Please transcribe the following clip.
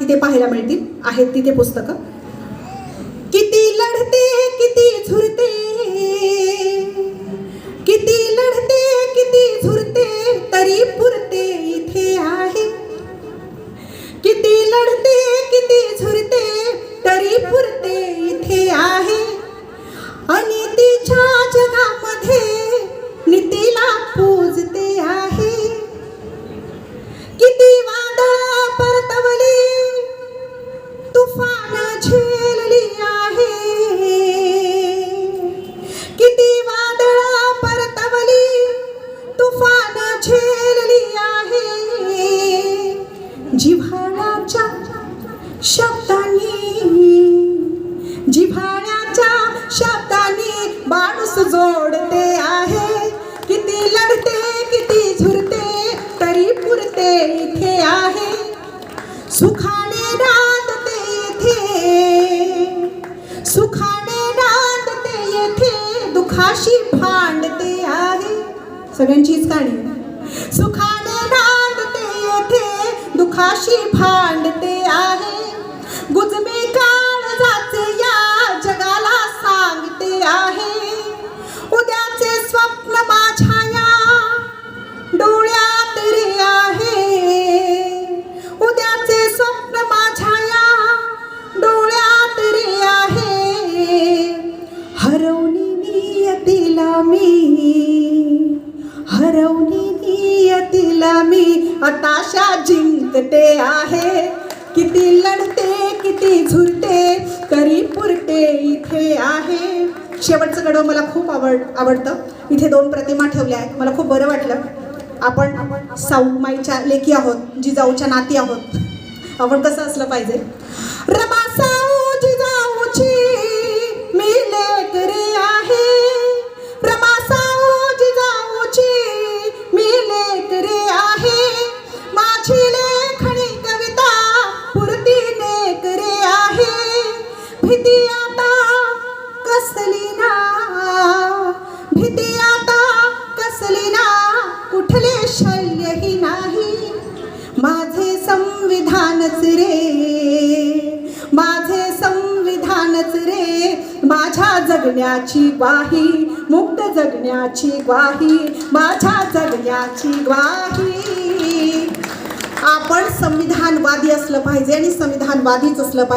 तिथे पाहायला मिळतील. आहेत तिथे पुस्तकं. किती लढते किती झुरते. किती लढते किती झुरते तरी पुरते इथे आहे. किती लढते किती झुरते तरी पुरते इथे आहे. आणि तिच्या जगामध्ये तुफान झेलली आहे. किती वादळ परतवली तुफान झेलली आहे. जिव्हाळ्याच्या शब्दांनी जिव्हाळ्याच्या शब्दांनी माणूस जोडते आहे. किती लढते किती झुरते तरी पुरते इथे आहे. सुखाने सगळ्यांचीच गाणी. सुखाने रांदते येथे दुखाशी भांडते आहे. गुजमे हरवणी नियतीला मी. हताशा जिंकते आहे. किती लढते किती झुरते तरी पुरते इथे आहे. शेवटचं गडव मला खूप आवड आवडतं. इथे दोन प्रतिमा ठेवल्या आहेत. मला खूप बरं वाटलं. आपण साऊमाईच्या लेखी आहोत जिजाऊच्या नाती आहोत. आपण कसं असलं पाहिजे? रमा साऊ! भीती आता कसली ना? भीती आता कसली ना? कुठले शल्यही नाही. माझे संविधानच रे. माझे संविधानच रे. माझ्या जगण्याची ग्वाही मुक्त जगण्याची ग्वाही माझ्या जगण्याची ग्वाही. आपण संविधानवादी असलं पाहिजे आणि संविधानवादीच असलं पाहिजे.